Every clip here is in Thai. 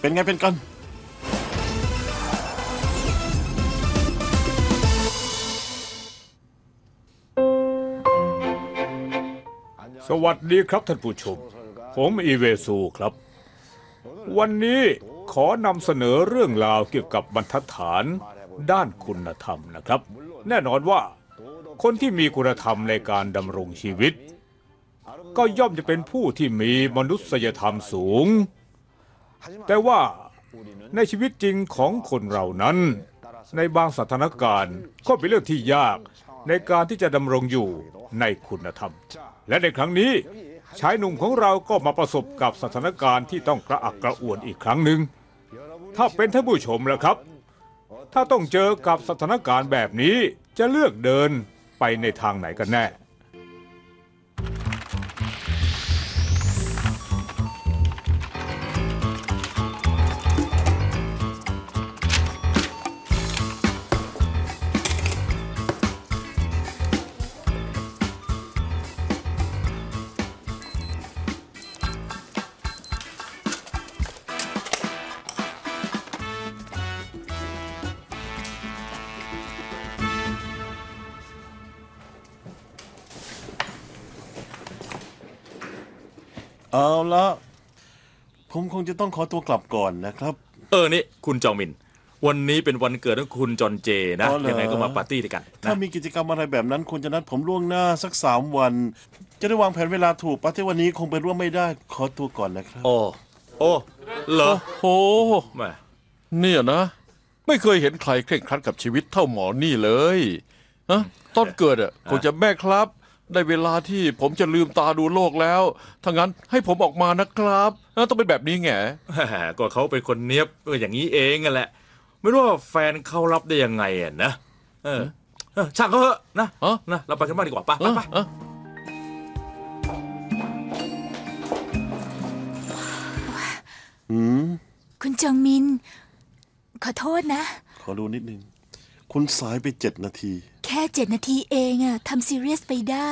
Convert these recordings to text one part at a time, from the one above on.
เป็นไงเป็นกัน สวัสดีครับท่านผู้ชม ผมอีเวซูครับ วันนี้ขอนำเสนอเรื่องราวเกี่ยวกับบรรทัดฐานด้านคุณธรรมนะครับ แน่นอนว่าคนที่มีคุณธรรมในการดำรงชีวิต ก็ย่อมจะเป็นผู้ที่มีมนุษยธรรมสูง แต่ว่าในชีวิตจริงของคนเรานั้น ในบางสถานการณ์ก็เป็นเรื่องที่ยากในการที่จะดำรงอยู่ในคุณธรรม และในครั้งนี้ชายหนุ่มของเราก็มาประสบกับสถานการณ์ที่ต้องกระอักกระอ่วนอีกครั้งหนึ่ง ถ้าเป็นท่านผู้ชมแล้วครับ ถ้าต้องเจอกับสถานการณ์แบบนี้จะเลือกเดินไปในทางไหนกันแน่ เอาละผมคงจะต้องขอตัวกลับก่อนนะครับ เออนี่คุณจองมิน วันนี้เป็นวันเกิดของคุณจอนเจนะอ๋อเหรอ ยังไงก็มาปาร์ตี้ด้วยกันถ้านะมีกิจกรรมอะไรแบบนั้นควรจะนัดผมล่วงหน้าสักสามวัน จะได้วางแผนเวลาถูกปาร์ตี้วันนี้คงไปร่วมไม่ได้ขอตัวก่อนนะครับ โอ้โอ้เหรอโอ้แหม่เนี่ยนะ ไม่เคยเห็นใครเคร่งครัดกับชีวิตเท่าหมอนี่เลยนะตอนเกิดอะคงจะแม่ครับ ได้เวลาที่ผมจะลืมตาดูโลกแล้วถ้างั้นให้ผมออกมานะครับนะต้องเป็นแบบนี้ไงแหม่ก็เขาเป็นคนเนี้ยบเอออย่างนี้เองอะแหละ ไม่รู้ว่าแฟนเขารับได้ยังไงอะนะเออเออช่างเขาเถอะนะฮะนะเราไปกันบ้านดีกว่าไปไปไปเออหืมคุณจองมิน ขอโทษนะ ขอดูนิดนึง คุณสายไปเจ็ดนาทีแค่เจ็ดนาทีเองอะทำซีเรียสไปได้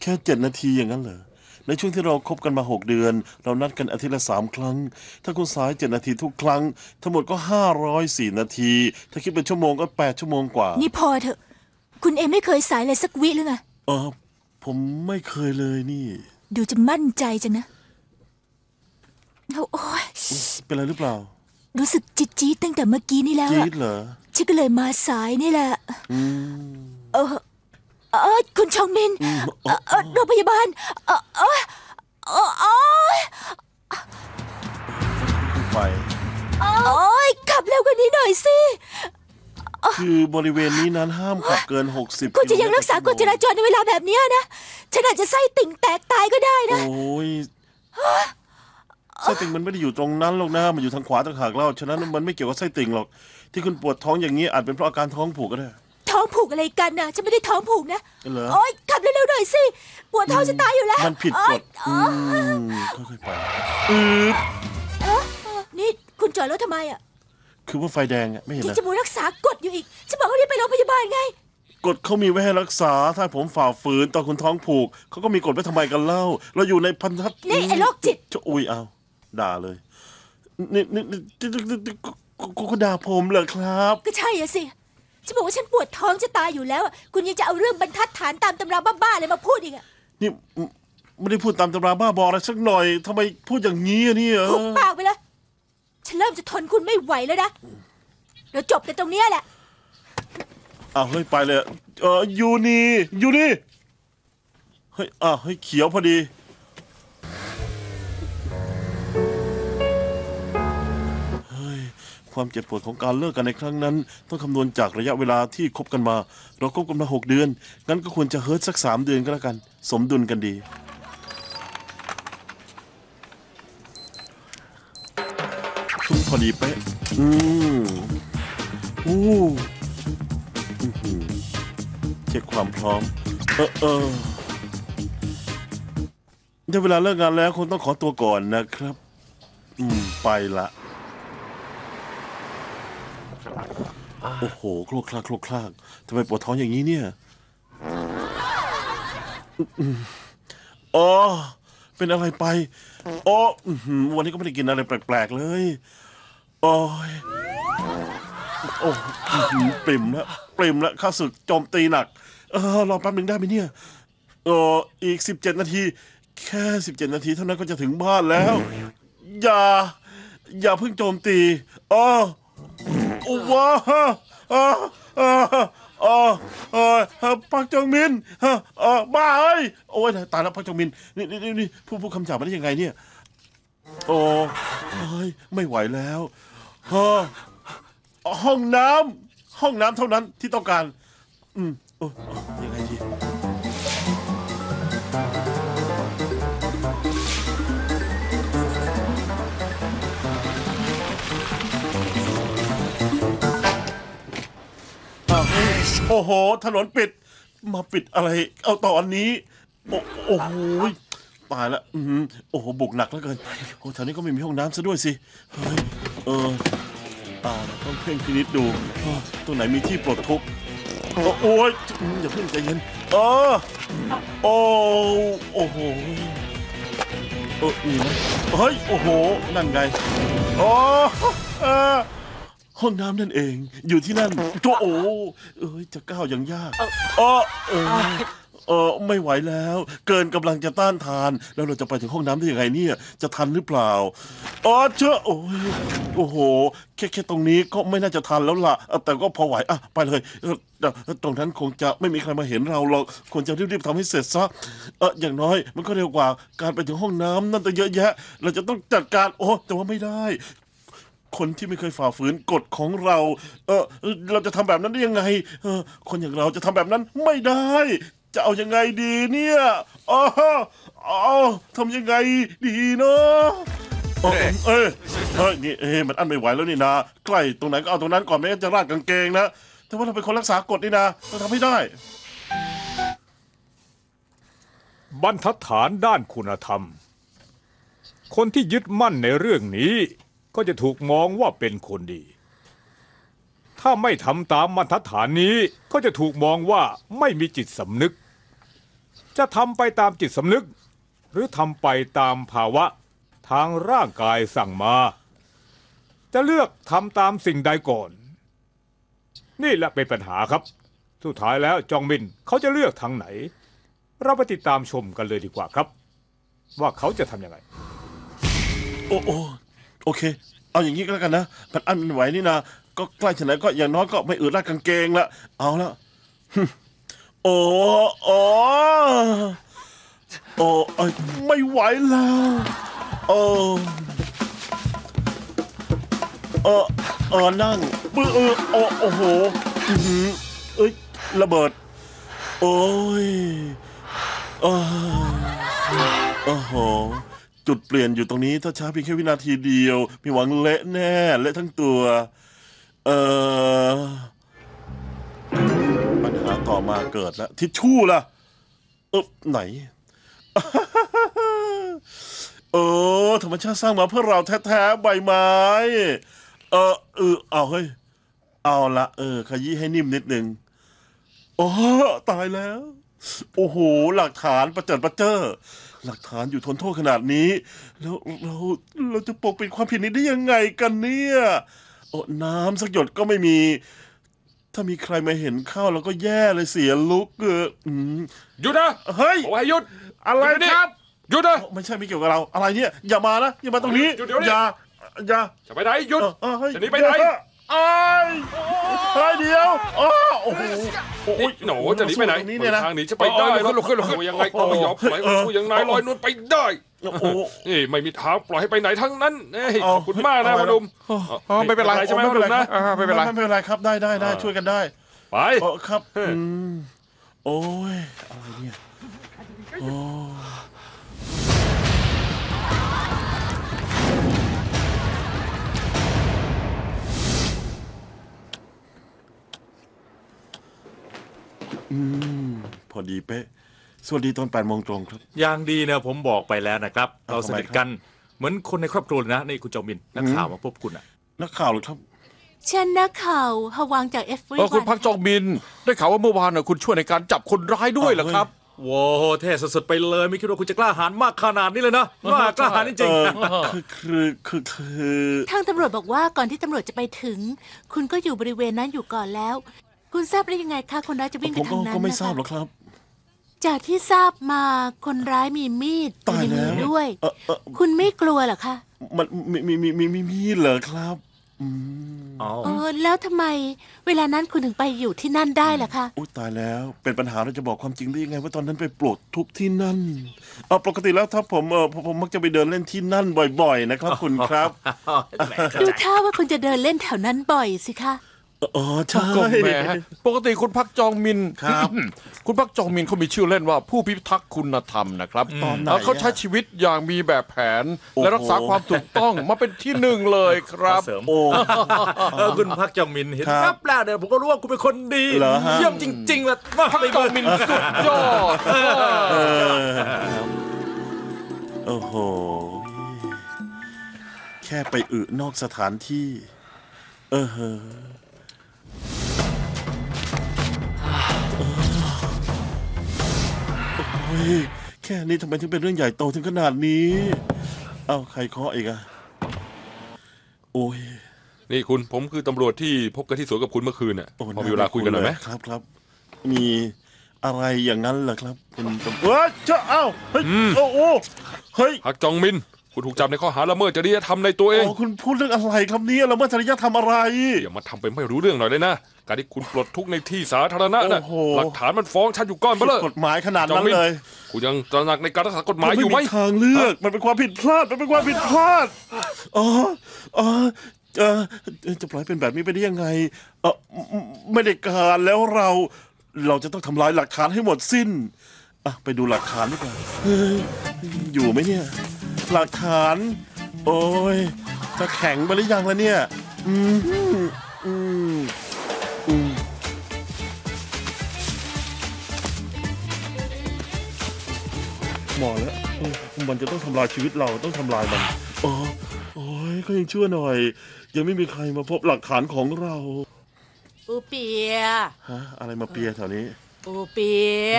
แค่เจ็ดนาทีอย่างนั้นเหรอ ในช่วงที่เราคบกันมาหกเดือน เรานัดกันอาทิตย์ละสามครั้ง ถ้าคุณสายเจ็ดนาทีทุกครั้ง ทั้งหมดก็ห้าร้อยสี่นาที ถ้าคิดเป็นชั่วโมงก็แปดชั่วโมงกว่า นี่พอเถอะ คุณเอไม่เคยสายเลยสักวิหรือไง เออผมไม่เคยเลยนี่ ดูจะมั่นใจจังนะ โอ้ยเป็นไรหรือเปล่า รู้สึกจิตจี๊ดตั้งแต่เมื่อกี้นี่แล้วจี๊อะดเหรอฉันก็เลยมาสายนี่แหละ อืมเออเออคุณชองมินอืมเอ่อเอ่อโรงพยาบาลเออเออเออเออไป โอ้ยขับเร็วกว่านี้หน่อยสิ คือบริเวณนี้นั้นห้ามขับเกิน 60คุณจะยังรักษากฎจราจรในเวลาแบบเนี้ยนะ ฉันอาจจะไส้ติ่งแตกตายก็ได้นะ โอ้ย ไส้ติ่งมันไม่ได้อยู่ตรงนั้นหรอกนะ มันอยู่ทางขวาต่างหากแล้วฉะนั้นมันไม่เกี่ยวกับไส้ติ่งหรอก ที่คุณปวดท้องอย่างนี้อาจเป็นเพราะอาการท้องผูกก็ได้ ท้องผูกอะไรกันนะฉันไม่ได้ท้องผูกนะเหรอ โอ๊ยขับเร็วๆหน่อยสิปวดท้องจะตายอยู่แล้วมันผิดกฎโอ๊อืยมค่อยๆไปอืดเอ๊ะนี่คุณจอดรถทำไมอะคือว่าไฟแดงอะไม่เห็นที่นะจะมูรักษากฎอยู่อีกฉันบอกเขาให้ไปโรงพยาบาลไง กฎเขามีไว้ให้รักษา ถ้าผมฝ่าฝืนตอนคุณท้องผูกเขาก็มีกฎไว้ทำไมกันเล่า เราอยู่ในพันธะนี่ไอ้โรคจิต จะอุ้ยเอา ด่าเลย นี่นี่นี่นี่กูก็ด่าผมเหรอครับ ก็ใช่อะสิ ฉันบอกว่าฉันปวดท้องจะตายอยู่แล้วอะคุณยังจะเอาเรื่องบรรทัดฐานตามตำราบ้าๆเลยมาพูดอีกอะนี่ไม่ไม่ได้พูดตามตำราบ้าบออะไรสักหน่อยทำไมพูดอย่างนี้อะเนี่ยหุบปากไปเลยฉันเริ่มจะทนคุณไม่ไหวแล้วนะเราจบกันตรงเนี้ยแหละ อ้าวเฮ้ยไปเลยเอออยู่นี่อยู่นี่เฮ้ยอะเฮ้ยเขียวพอดี ความเจ็บปวดของการเลิกกันในครั้งนั้น ต้องคำนวณจากระยะเวลาที่คบกันมา เราคบกันมาหกเดือน งั้นก็ควรจะเฮิร์ตสักสามเดือนก็แล้วกัน สมดุลกันดี ทุ่มพอดีเป๊ะ อืมอู้อื้อหือเช็คความพร้อม เออเออได้เวลาเลิกงานแล้วคงต้องขอตัวก่อนนะครับ อืม ไปละ โอ้โหโคลกคลากโคลกคลากทำไมปวดท้องอย่างนี้เนี่ยอ๋อเป็นอะไรไปอ้อื้อหือวันนี้ก็ไม่ได้กินอะไรแปลกๆเลยโอ้ยโอ้อื้อหือปริ่มแล้วปริ่มแล้วข้าศึกโจมตีหนัก เออรอแป๊บหนึ่งได้ไหมเนี่ยเอออีกสิบเจ็ดนาที แค่สิบเจ็ดนาทีเท่านั้นก็จะถึงบ้านแล้ว อย่า อย่าเพิ่งโจมตีอ๋อ ว้าอ๋ออ๋ออ๋อออปักจงมินฮะบ้าเอ้ยโอ้ยตายแล้วปักจงมินนี่นี่นี่นี่พูดพูดคำหยาบมาได้ยังไงเนี่ย โอ้ยไม่ไหวแล้วฮะห้องน้ำห้องน้ำเท่านั้นที่ต้องการ อืมโอ้ยังไงดี โอ้โห ถนนปิด มาปิดอะไร เอาตอนนี้ โอ้โอ้โหตายละอือหือโอ้โห บุกหนักแล้วเกิน โอ้แถวนี้ก็ไม่มีห้องน้ำซะด้วยสิ เฮ้ย เอออ่าต้องเพ่งพินิจดูเออตรงไหนมีที่ปลดทุกข์โอ้โอ้ยอืมอย่าเพิ่งใจเย็นเออโอ้โอ้โห เออมีไหมเฮ้ย โอ้โห นั่นไง โอ้เออ ห้องน้ำนั่นเอง อยู่ที่นั่นโจโอเอ้ยจะก้าวอย่างยากเออเออเออไม่ไหวแล้ว เกินกำลังจะต้านทาน แล้วเราจะไปถึงห้องน้ำได้ยังไงเนี่ย จะทันหรือเปล่าอ๋อเจ้าโอ้ยโอ้โหแค่แค่ตรงนี้ก็ไม่น่าจะทันแล้วล่ะเออแต่ก็พอไหวอะไปเลยเออเอ่อตรงนั้นคงจะไม่มีใครมาเห็นเราหรอกควรจะรีบๆทำให้เสร็จซะเอออย่างน้อยมันก็เร็วกว่าการไปถึงห้องน้ำนั่นตั้งเยอะแยะ เราจะต้องจัดการโอ้แต่ว่าไม่ได้ คนที่ไม่เคยฝ่าฝืนกฎของเรา เออเราจะทำแบบนั้นได้ยังไง เออ คนอย่างเราจะทำแบบนั้นไม่ได้ จะเอายังไงดีเนี่ยอ๋ออ๋อทำยังไงดีเนาะอ๋อเอ้ยเฮ้ยนี่เอ้ยมันอันไม่ไหวแล้วนี่นะใกล้ตรงไหนก็เอาตรงนั้นก่อนไม่งั้นจะราดกางเกงนะแต่ว่าเราเป็นคนรักษากฎนี่นะเราทำให้ได้ บรรทัดฐานด้านคุณธรรม คนที่ยึดมั่นในเรื่องนี้ ก็จะถูกมองว่าเป็นคนดี ถ้าไม่ทำตามบรรทฐานนี้ก็จะถูกมองว่าไม่มีจิตสำนึก จะทำไปตามจิตสำนึก หรือทำไปตามภาวะทางร่างกายสั่งมา จะเลือกทำตามสิ่งใดก่อน นี่แหละเป็นปัญหาครับ สุดท้ายแล้วจองมินเขาจะเลือกทางไหน เราไปติดตามชมกันเลยดีกว่าครับ ว่าเขาจะทำยังไง โอ้โอ้ โอเค เอาอย่างนี้ก็แล้วกันนะมันอันมันไหวนี่นะก็ใกล้ถึงไหนก็อย่างน้อยก็ไม่อืดราดกางเกงละเอาละโอ้โอ้โอ้เอ้ไม่ไหวแล้วโอ้เออเออนั่งปื้อเออโอ้โอ้โหเอ้ยระเบิด โอ้ยอ้ยโอ้โห จุดเปลี่ยนอยู่ตรงนี้ ถ้าช้าเพียงแค่วินาทีเดียว มีหวังเละแน่เละทั้งตัว เออปัญหาต่อมาเกิดแล้วทิชชู่ล่ะเออไหน เออธรรมชาติสร้างมาเพื่อเราแท้ๆใบไม้ เออเออเอาเฮ้ยเอาละเออ ขยี้ให้นิ่มนิดนึงโอ้ตายแล้ว โอ้โห หลักฐานประเจิดประเจ้อ หลักฐานอยู่ทนโทษขนาดนี้ แล้วเราเราจะปกปิดความผิดนี้ได้ยังไงกันเนี่ยโอ้น้ำสักหยดก็ไม่มี ถ้ามีใครมาเห็นเข้าเราก็แย่เลยเสียลุกเอออืมหยุดนะเฮ้ยโอ้ยหยุดอะไรหยุดเดี๋ยวนี้ครับ หยุดนะ ไม่ใช่ไม่เกี่ยวกับเรา อะไรเนี่ย อย่ามานะ อย่ามาตรงนี้หยุดเดี๋ยวนี้อย่าอย่าจะไปไหนหยุด เออเออเฮ้ยจะหนีไปไหนเอ้ยเฮ้ยเดียวอ้อโอ้โหโอ้โหหนูจะหนีไปไหนตรงนี้เนี่ยนะทางหนีจะไปได้ลุกขึ้นลุกขึ้นลุกขึ้นยังไงก็ไม่ยอมปล่อยสู้ยังนายลอยนวลไปได้โอ้โหนี่ไม่มีทางปล่อยให้ไปไหนทั้งนั้นเอ้ยเอาขอบคุณมากนะเอาพ่อหนุ่มอ๋อไม่เป็นไรใช่ไหมพ่อหนุ่มนะอ่าไม่เป็นไรไม่เป็นไรครับได้ได้ได้ช่วยกันได้ ไปโอ้ครับอืมโอ้ยอะไรเนี่ยโอ้ อืม พอดีเป๊ะ สวัสดีตอนแปดโมงตรงครับ อย่างดีนะผมบอกไปแล้วนะครับเอาเราสนิทกันเหมือนคนในครอบครัวเลยนะนี่คุณจอมินนักข่าวมาพบคุณอะนักข่าวเหรือครับ ฉันนักข่าวฮาวางจากเอฟรีเออคุณพักจองมิน ได้ข่าวว่าเมื่อวานน่ะคุณช่วยในการจับคนร้ายด้วยเหรอครับโโว้โหเท่สุดๆไปเลย ไม่คิดว่าคุณจะกล้าหาญมากขนาดนี้เลยนะว่ากล้าหาญจริงเอๆอคือคือคือคือ ทางตำรวจบอกว่าก่อนที่ตำรวจจะไปถึง คุณก็อยู่บริเวณนั้นอยู่ก่อนแล้ว คุณทราบได้ยังไงคะคนร้ายจะวิ่งผไปมทาก็งนั้นก็ไม่นะทราบคะหรอกครับ จากที่ทราบมาคนร้ายมีมีดอยู่ตายในมืแล้อวด้วย เออเออคุณไม่กลัวเหรอคะมันมีมีมีมีมีมีเหรอครับอืมอ๋อเออแล้วทำไมเวลานั้นคุณถึงไปอยู่ที่นั่นได้ล่ะคะอุ้ยตายแล้ว เป็นปัญหาเราจะบอกความจริงได้ยังไง ว่าตอนนั้นไปปลดทุบที่นั่นเออปกติแล้วถ้าผมเออผมผมมักจะไปเดินเล่นที่นั่นบ่อย ๆ นะครับ คุณครับ แหมดูท่าว่าคุณจะเดินเล่นแถวนั้นบ่อยสิคะ อ๋อใช่ก็แหมปกติคุณพักจองมินครับ คุณพักจองมินเขามีชื่อเล่นว่าผู้พิทักษ์คุณธรรมนะครับตอนไหนแล้วเขาใช้ชีวิตอย่างมีแบบแผน โอ้โห และรักษาความถูกต้องมาเป็นที่หนึ่งเลยครับ เสริมโอ้ เออคุณพักจองมินเห็นครับครับแล้วเดี๋ยวผมก็รู้ว่าคุณเป็นคนดีเหรอฮะ เยี่ยมจริงๆเลยมาพักไปจเลองยมินสุดยอดเออโอ้โห แค่ไปอึนอกสถานที่ เออเหอะ ยแค่นี้ทำไมถึงเป็นเรื่องใหญ่โตถึงขนาดนี้ เอ้าใครเคาะอีกอะโอ้ยนี่คุณผมคือตำรวจที่พบกันที่สวนกับคุณเมื่อคืนน่ะโอ้พอมีเวลาคุยกันหน่อยไหมครับครับ มีอะไรอย่างนั้นเหรอครับคุณตำรวจเฮ้ยเจ้าเอ้าเฮ้ยโอ้โอ้เฮ้ยฮักจองมิน คุณถูกจับในข้อหาละเมิดจริยธรรมในตัวเอง โอ้คุณพูดเรื่องอะไรครับเนี่ยเราเมื่อจริยธรรมอะไร อย่ามาทำเป็นไม่รู้เรื่องหน่อยเลยนะ การที่คุณปลดทุกข์ในที่สาธารณะน่ะโอ้โห หลักฐานมันฟ้องชัดอยู่ก้อนเบลผิอดกฎหมายขนาดจองนั้นมินเลย คุณยังตระหนักในการรักษากฎหมายอยู่ไหม ทางเลือก มันเป็นความผิดพลาด มันเป็นความผิดพลาด อ๋อ อ๋อเออจะปล่อยเป็นแบบนี้ไปได้ยังไง เออไม่ไม่ได้การแล้วเรา เราจะต้องทำลายหลักฐานให้หมดสิ้น อะ ไปดูหลักฐานดีกว่าเฮ้ยอยู่ไหมเนี่ย หลักฐาน โอ้ย จะแข็งไปหรือยังแล้วเนี่ย อืมอืม มอแล้วเออมันจะต้องทำลายชีวิตเราต้องทำลายมันอ๋อโอ้ยก็ยังชั่วหน่อย ยังไม่มีใครมาพบหลักฐานของเราอูเปียฮะอะไรมาเปียแถวนี้อูเปีย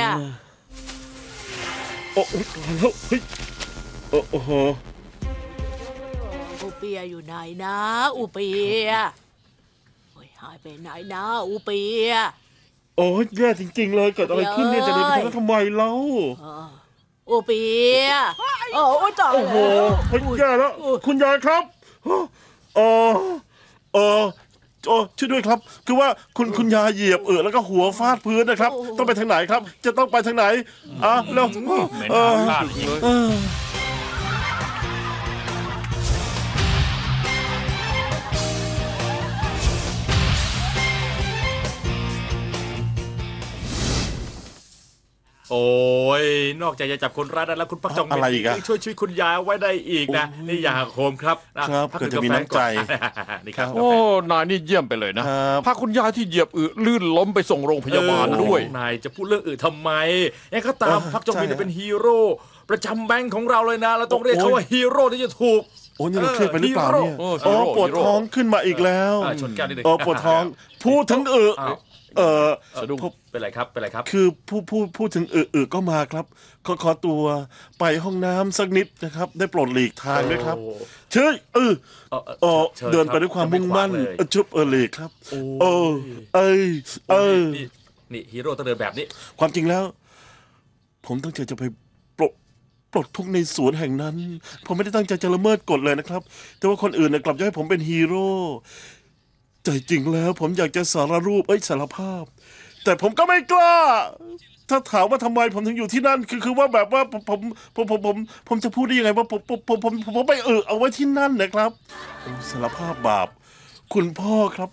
โอ้โอ้ตายแล้วเฮ้ยโอ้โอ้โหอูเปียอยู่ไหนนะอูเปียโอ้ยหายไปไหนนะอูเปียโอ้ยแย่จริงๆเลยเกิดอะไรขึ้นเนี่ยจะเดินไปทางนั้นทำไมเล่า อูเปียโอ้ยตายโอ้โหแล้วเฮ้ยแย่แล้ว คุณยายครับเออเออโอ้ช่วยด้วยครับ คือว่าคุณคุณยายเหยียบเออแล้วก็หัวฟาดพื้นนะครับ ต้องไปทางไหนครับ จะต้องไปทางไหนอะแล้วเออเออ โอ้ย นอกจากจะจับคนร้ายได้แล้วคุณพักจองมินอะไรอีกอะ ยังช่วยชีวิตคุณยายเอาไว้ได้อีกนะ นี่ยาโคมครับนะครับพัเกิดจะมีน้ำใจนี่ครับโอ้ นายนี่เยี่ยมไปเลยนะ ครับพาคุณยายที่เหยียบอึลื่นล้มไปส่งโรงพยาบาลด้วย เออนายจะพูดเรื่องอื่นทำไมไอ้ก็ตามเออพักจองมินใช่เป็นฮีโร่ประจำแบงค์ของเราเลยนะ เราต้องเรียกเขาว่าฮีโร่ที่จะถูก โอ้นี่เราเครียดไปหรือเปล่าเนี่ยโอ้อ๋อฮีโร่ ปวดท้องขึ้นมาอีกแล้วอ่าชนแก้วนิดนึงเออปวดท้องพูดถึงเอออ้าว เออสะดุ้งเป็นไรครับเป็นไรครับ คือผู้ผู้พูดถึงเออเออก็มาครับ ขอขอตัวไปห้องน้ำสักนิดนะครับ ได้โปรดหลีกทางด้วยครับโอ้เชิญเออเออเออเออเชิญเดินไปครับด้วยความจะไม่มุ่งมั่นขวางเลยเออชุบเออหลีกครับ โอ้เออเอ้ยเออนี่นี่ฮีโร่ต้องเดินแบบนี้ ความจริงแล้ว ผมตั้งใจจะไปปลดปลดทุกข์ในสวนแห่งนั้น ผมไม่ได้ตั้งใจจะละเมิดกฎเลยนะครับ แต่ว่าคนอื่นเนี่ยกลับจะให้ผมเป็นฮีโร่ ใจจริงแล้วผมอยากจะสารรูปเอ้ยสารภาพ แต่ผมก็ไม่กล้า ถ้าถามว่าทำไมผมถึงอยู่ที่นั่น คือคือว่าแบบว่าผมผมผมผมผมผมจะพูดได้ยังไงว่าผมผมผมผมผมผมไปเออเอาไว้ที่นั่นนะครับผมสารภาพบาป คุณพ่อครับ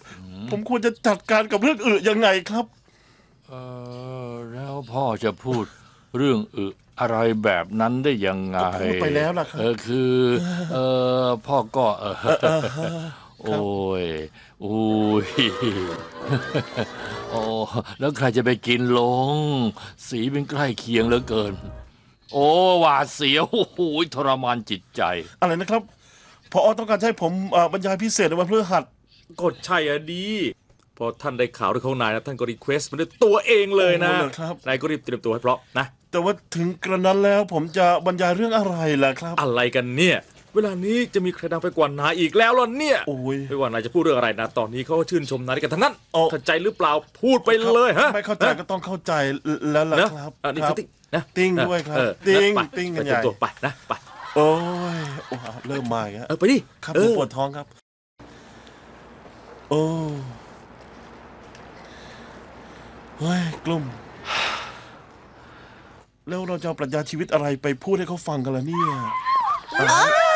ผมควรจะจัดการกับเรื่องอื่นยังไงครับ เออแล้วพ่อจะพูดเรื่องอึอะไรแบบนั้นได้ยังไงก็พูดไปแล้วล่ะครับ เออคือ เออพ่อก็เออโอ้ย โอ้ยโอ้แล้วใครจะไปกินลง สีเป็นใกล้เคียงเหลือเกิน โอ้หวาดเสียวโอ้โหทรมานจิตใจ อะไรนะครับพอต้องการจะให้ผมเอ่อบรรยายพิเศษในวันพฤหัสกดใช่อะดี พอท่านได้ข่าวเรื่องของนายนะท่านก็รีเควสต์มาด้วยตัวเองเลยนะ โอ้เหรอครับ นายก็รีบเตรียมตัวให้พร้อมนะ แต่ว่าถึงกระนั้นแล้วผมจะบรรยายเรื่องอะไรล่ะครับ อะไรกันเนี่ย เวลานี้จะมีใครดังไปกว่านายอีกแล้วล่ะเนี่ยโอ้ยไม่ว่านายจะพูดเรื่องอะไรนะตอนนี้เขาก็ชื่นชมนายกันทั้งนั้นโอ้ เข้าใจหรือเปล่าพูดไปเลยฮะไม่เข้าใจก็ต้องเข้าใจแล้วล่ะนะครับอันนี้ครับติ๊งนะติ้งด้วยครับเออติ้งไปติ้งกันไปใหญ่ตัวไปนะไปโอ้ยโอ้โหเริ่มมาอีกแล้วเออไปดิครับเอผมอปวดท้องครับ โอ้เฮ้ยกลุ่ม แล้วเราจะเอาปรัชญาชีวิตอะไรไปพูดให้เขาฟังกันล่ะเนี่ยอะ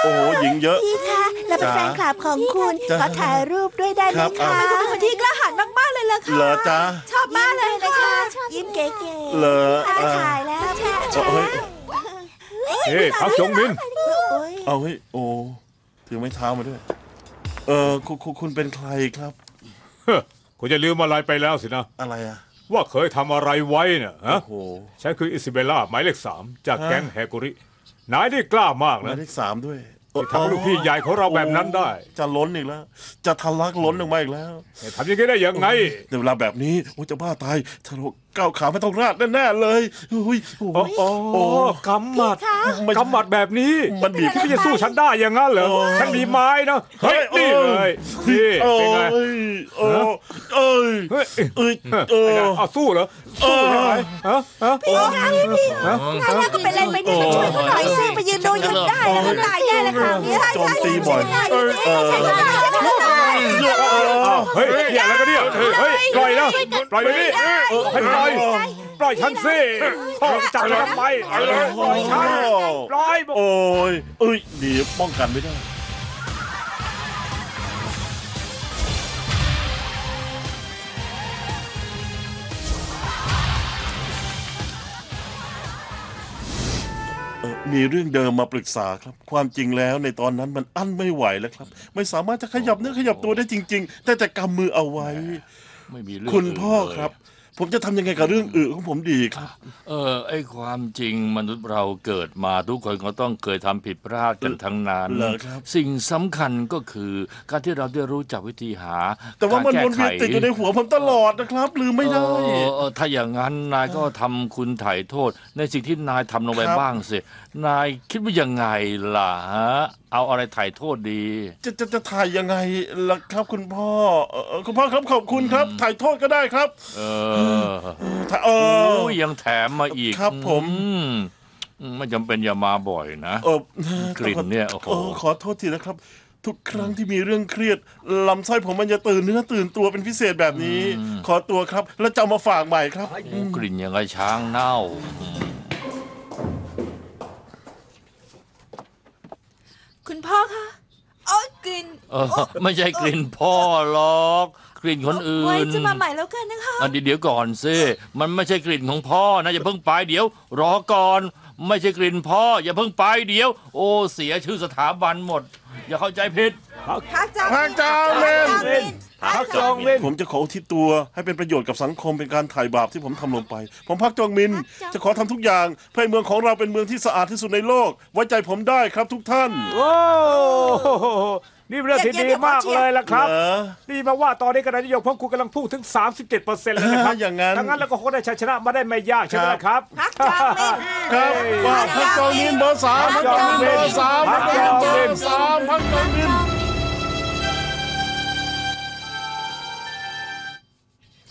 โอ้โหหญิงเยอะ พี่คะเราเป็นจ๋าแฟนคลับของคุณจ๋าขอถ่ายรูปด้วยได้ไหคมรับคะเอาเป็นคนที่กล้าหาญมากๆเลยล่ะค่ะเหรอจ๊ะชอบมากเลยนะคะยิ้มเก๋ๆเหรออะอ่าถ่ายแล้วแชะเอาเฮ้ยเฮ้ยพักจงมินโอ้ยเอาเฮ้ยโอ้ถือไม้เท้ามาด้วย เออคุณคุณคุณเป็นใครครับเฮ้อคุณจะลืมอะไรไปแล้วสินะ อะไรอะว่าเคยทำอะไรไว้น่ะฮะโอ้โหฉันคืออิซาเบลล่าหมายเลขสามจากฮะแก๊งแฮกุริ นายนี่กล้ามากหมายนะเลขสามด้วยที่ทำให้ลูกพี่ใหญ่ของเราแบบนั้นได้โอ้จะล้นอีกแล้ว จะทะลักล้นออกมาอีกแล้ว ทำอยังไงได้ยังไง ในเวลาแบบนี้โอ้จะบ้าตายถ้าเรา ก้าวขาไม่ต้องราดแน่ๆเลยอุ้ยโอ้ยโอ้โอ้กำหมัดไม่กำหมัดแบบนี้มันบีบที่จะสู้ฉันได้อย่างนั้นเหรอโอ้ฉันมีไม้นะเฮ้ยเฮ้นี่ยเลยนี่โอ้เป็นไง ยโอ้เอ้ยเฮ้ยเอ้ยเอเอออ เอาสู้เหรอ สู้ใช่ไหมฮะฮะฮะถ้าแล้วก็เป็นอะไรไปเนี่ยช่วยเขาหน่อยสิไปยืนดูยังได้แล้วก็ตายแน่เลยค่ะเนี่ยโจมตีบ่อยใช่เออใช่ใช่ใช่ใช่ใช่ใช่อ้าวเฮ้ยอย่าแล้วก็เนี่ยเฮ้ย ปล่อยนะปล่อยเดี๋ยวนี้ให้ปล่อยปล่อยฉันสิพ่อจับฉันทำไมปล่อยฉันปล่อยบอกโอ้ยเอ้ยดีป้องกันไม่ได้เอ่อมีเรื่องเดิมมาปรึกษาครับ ความจริงแล้วในตอนนั้นมันอั้นไม่ไหวแล้วครับ ไม่สามารถจะขยับเนื้อขยับตัวได้จริง ๆ แต่แต่กำมือเอาไว้ ไม่มีเรื่องคุณพ่อเลยครับ ผมจะทำยังไงกับเรื่องอื่นของผมดีครับ เออไอ้ความจริงมนุษย์เราเกิดมาทุกคนก็ต้องเคยทำผิดพลาดกันทั้งนั้นเหรอครับ สิ่งสำคัญก็คือการที่เราได้รู้จักวิธีหาแต่ว่ามันกรวนเวียนแก้ไขติดอยู่ในหัวผมตลอดนะครับ ลืมไม่ได้ เออเออถ้าอย่างนั้นนายก็ทำคุณถ่ายโทษ ในสิ่งที่นายทำลงไปครับ บ้างสินายคิดว่ายังไงล่ะฮะ เอาอะไรถ่ายโทษดี จะจะจะถ่ายยังไงล่ะครับคุณพ่อเอ่อคุณพ่อครับขอบคุณครับ ถ่ายโทษก็ได้ครับเออถ่ายเอโอ้อ ยยังแถมมาอีกครับผม อืมอืมไม่จำเป็นอย่ามาบ่อยนะ เออกลิ่นเนี่ยโอ้โหขอโทษทีนะครับ ทุกครั้งที่มีเรื่องเครียดลำไส้ผมมันจะตื่นเนื้อตื่นตัวเป็นพิเศษแบบนี้ ขอตัวครับ แล้วจะเอามาฝากใหม่ครับโอ้กลิ่นยังไงช้างเน่า คุณพ่อคะโอ้ยกลิ่นเออไม่ใช่กลิ่นพ่อหรอก กลิ่นคนอื่ไว้นจะมาใหม่แล้วกันนะคะอันเดี๋ยวก่อนสิมันไม่ใช่กลิ่นของพ่อนะอย่าเพิ่งไปเดี๋ยว รอก่อน ไม่ใช่กลิ่นพ่อ อย่าเพิ่งไปเดี๋ยว โอ้เสียชื่อสถาบันหมด อย่าเข้าใจผิด พักจองพักจองเล่น พักจองเล่นผมจะขออุทิศตัวให้เป็นประโยชน์กับสังคมเป็นการถ่ายบาปที่ผมทำลงไป ผมพักจองมิน จะขอทำทุกอย่างเพื่อให้เมืองของเราเป็นเมืองที่สะอาดที่สุดในโลก ไว้ใจผมได้ครับทุกท่านโอ้โหนี่เป็นเรื่องที่ดีมากเลยละครับ เหรอ นี่มาว่าตอนนี้คะแนนนิยมของคุณกำลังพุ่งถึง 37%แล้วนะครับอย่างนั้นทั้งนั้นแล้วก็คงได้ชัยชนะมาได้ไม่ยากใช่ไหมล่ะครับ พักจองเล่นครับว่าพักจองมินเบอร์สามพักจองมินเบอร์สามพักจองมินเบอร์สามพักจองมิน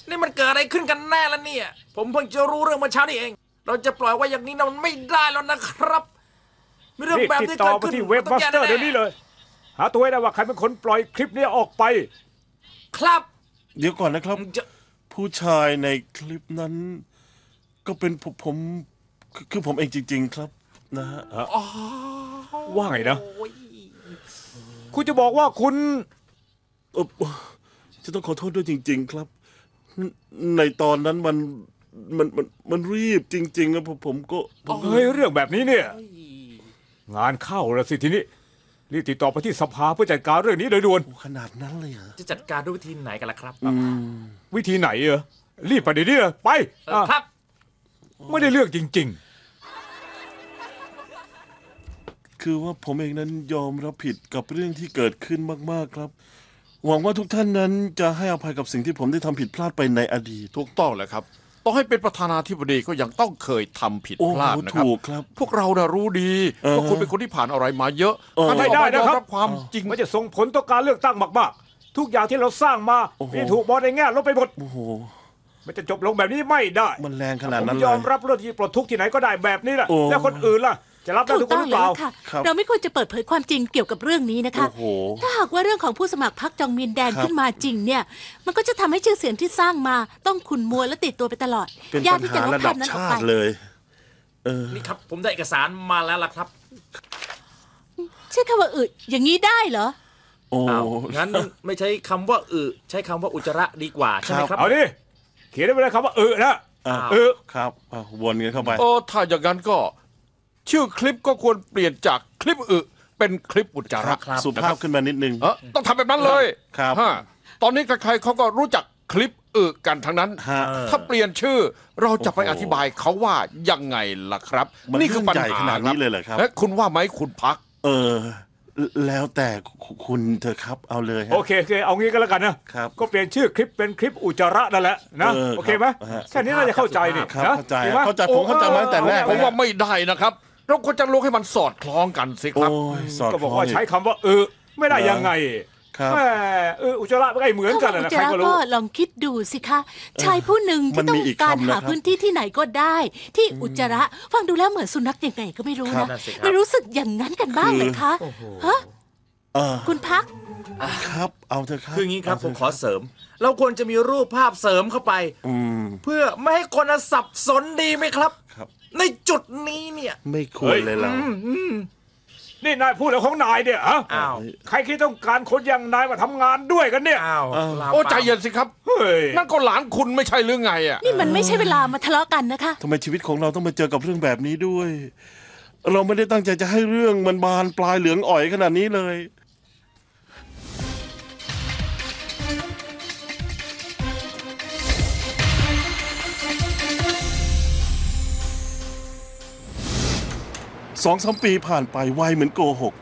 นี่มันเกิดอะไรขึ้นกันแน่แล้วเนี่ย ผมเพิ่งจะรู้เรื่องเมื่อเช้านี่เอง เราจะปล่อยไว้อย่างนี้นะมันไม่ได้แล้วนะครับมีเรื่องรีบแบบติดนี้ต่อเกิดมาขึ้นที่เว็บต้มาองสแก้เตอร์แน่เดี๋ยวนี้เลย หาตัวให้ได้ว่าใครเป็นคนปล่อยคลิปนี้ออกไป ครับเดี๋ยวก่อนนะครับจะผู้ชายในคลิปนั้น ก็เป็นผมผมคือคือผมเองจริง ๆ ครับนะฮะว่าไงนะ คุณจะบอกว่าคุณเอ่อจะต้องขอโทษด้วยจริง ๆ ครับ ในตอนนั้นมันมันมันมันรีบจริงๆอะผมผมก็ผมเฮ้ยเรื่องแบบนี้เนี่ย งานเข้าแล้วสิทีนี้รีบติดต่อไปที่สภาเพื่อจัดการเรื่องนี้โดยด่วนโอ้ขนาดนั้นเลยเหรอจะจัดการด้วยวิธีไหนกันล่ะครับอืมวิธีไหนเออรีบไปเดี๋ยวนี้เลยไปเออครับ ไม่ได้เรื่องจริง คือว่าผมเองนั้นยอมรับผิดกับเรื่องที่เกิดขึ้นมาก ๆ ครับ หวังว่าทุกท่านนั้นจะให้อภัยกับสิ่งที่ผมได้ทำผิดพลาดไปในอดีต ถูกต้องแหละครับต้องให้เป็นประธานาธิบดีก็ยังต้องเคยทำผิดโอ้พโหลาดนะครับ ถูกครับ พวกเราน่ะรู้ดีเออว่าคุณเป็นคนที่ผ่านอะไรมาเยอะเออท่านไม่ต้องได้ออกมายอมนะครับ รับความจริง มันจะส่งผลต่อการเลือกตั้งมากๆ ทุกอย่างที่เราสร้างมาโอ้โห มีถูกมองในแง่ลบไปหมด โอ้โห มันจะจบลงแบบนี้ไม่ได้มันแรงขนาดผมนั้นเลย ยอมรับเรื่องที่ปลดทุกข์ที่ไหนก็ได้แบบนี้แหละโอ้ แล้วคนอื่นล่ะ จะรับได้ถูทุกกคนต้อหงรือแล้เปวล่าค่ะ ครับ เราไม่ควรจะเปิดเผยความจริงเกี่ยวกับเรื่องนี้นะคะ โอ้โห ถ้าหากว่าเรื่องของผู้สมัครพรรคจองมินแดงครับขึ้นมาจริงเนี่ย มันก็จะทำให้ชื่อเสียงที่สร้างมาต้องขุนมัวและติดตัวไปตลอดเป็นยาปักญที่จะหาลบระดัภาบพนั้นออกชาไปติเลย เออ นี่ครับ ผมได้เอกสารมาแล้วล่ะครับใช่คำว่าอึอย่างนี้ได้เหรอ โอ้ อ้าวงั้นไม่ใช้คำว่าอึใช้คำว่าอุจจาระดีกว่าใช่ไหมครับ เอาดิ เขียนได้ไปเลยคำว่าเออนะอะเออ ครับอะวนกันเข้าไปโอ้ถ้าอย่างนั้นก็ ชื่อคลิปก็ควรเปลี่ยนจากคลิปอึเป็นคลิปอุจจาระครับสุภาพขึ้นมานิดนึง เออต้องทำแบบนั้นเลยครับฮะตอนนี้ใครๆเขาก็รู้จักคลิปอึกันทั้งนั้น ฮะ ถ้าเปลี่ยนชื่อเราจะไปโอ้โหอธิบายเขาว่ายังไงล่ะครับ มันนี่คือปัญเรื่องใหญ่หาขนาดนี้เลยเหรอครับ และคุณว่าไหมคุณพัก เออ แล้วแต่คุณเธอะครับเอาเลยฮะ โอเคโอเคเอางี้ก็แล้วกันนะครับก็เปลี่ยนชื่อคลิปเป็นคลิปอุจจาระนั่นแหละนะเออโอเคไหมครับฮะแค่นี้น่าจะเข้าใจนี่ครับนะเข้าใจดีไหมเข้าใจผมเข้าใจมาตั้งแต่แรก ผมว่าไม่ได้นะครับ เราควรจะลงให้มันสอดคล้องกันสิคโอ้รับยสอดก็คบล้ออกงว่าอีกใช้คำว่า เออ ไม่ได้ยังไงครับแหมเอออุจจาระไม่เหมือนกันถ้านะว่าใครอุจจาก็ระรู้ ก็ลองคิดดูสิคะ ชายผู้หนึ่งมัที่นต้อมีงอีกการคำนะครับหาพื้นที่ที่ไหนก็ได้ ที่อุจจาระฟังดูแล้วเหมือนสุนัขยังไงก็ไม่รู้ครันะบนั่นสิครับไม่รู้สึกอย่างนั้นกันบ้างเลยคะฮะเออคุณพัก ครับ เอาเถอะครับคืออย่างนี้ครับเาผมเถะขอเสริม เราควรจะมีรูปภาพเสริมเข้าไป อืม เพื่อไม่ให้คนสับสนดีไหมครับ ครับ ในจุดนี้เนี่ย ไม่ควรเลยเรา นี่นายพูดแล้วของนายเนี่ยฮะอ้าว ใครคิดต้องการคนอย่างนายมาทำงานด้วยกันเนี่ย อ้าวลามโอ้ใจปามเย็นสิครับ เฮ้ย นั่นก็หลานคุณไม่ใช่หรือไงอะ นี่มันไม่ใช่เวลามาทะเลาะกันนะคะ ทำไมชีวิตของเราต้องมาเจอกับเรื่องแบบนี้ด้วย เราไม่ได้ตั้งใจจะให้เรื่องมันบานปลายเหลืองอ่อยขนาดนี้เลย สองสามปีผ่านไปไวเหมือนโกหก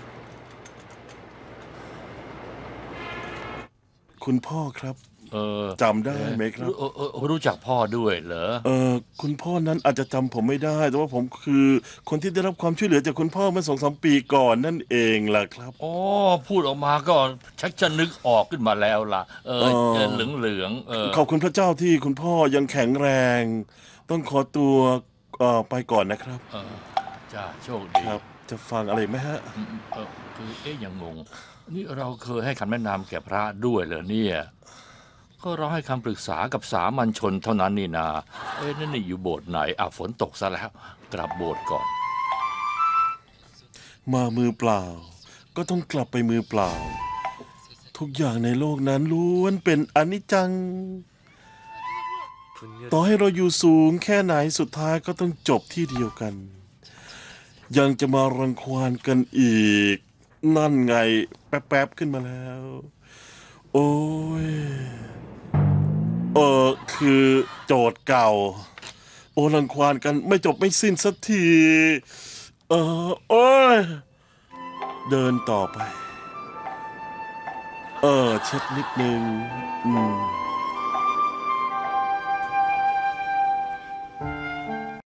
คุณพ่อครับเออจำได้ไหมครับ เออเออรู้จักพ่อด้วยเหรอ เออคุณพ่อนั้นอาจจะจำผมไม่ได้ แต่ว่าผมคือคนที่ได้รับความช่วยเหลือจากคุณพ่อเมื่อสองสามปีก่อนนั่นเองล่ะครับ อ๋อ พูดออกมาก็ชักจะนึกออกขึ้นมาแล้วล่ะ เอออ๋อเหลืองเหลืองๆเออ ขอบคุณพระเจ้าที่คุณพ่อยังแข็งแรง ต้องขอตัวเอ่อไปก่อนนะครับ เออ จ้าโชคดีครับ จะฟังอะไรไหมฮะอืมเออคือเอ๊ยยังงง นี่เราเคยให้คำแนะนำแก่พระด้วยเหรอเนี่ยก็เราให้คำปรึกษากับสามัญชนเท่านั้นนี่นา เอ๊ะนั่นนี่อยู่โบสถ์ไหนอะฝนตกซะแล้ว กลับโบสถ์ก่อน มามือเปล่า ก็ต้องกลับไปมือเปล่า ทุกอย่างในโลกนั้นล้วนเป็นอนิจจัง ต่อให้เราอยู่สูงแค่ไหนสุดท้ายก็ต้องจบที่เดียวกัน ยังจะมารังควานกันอีก นั่นไง แป๊บๆขึ้นมาแล้ว โอ้ย เออคือโจทย์เก่า โอรังควานกันไม่จบไม่สิ้นสักที เออโอ้ย เดินต่อไป เออ เช็ดนิดนึง อืม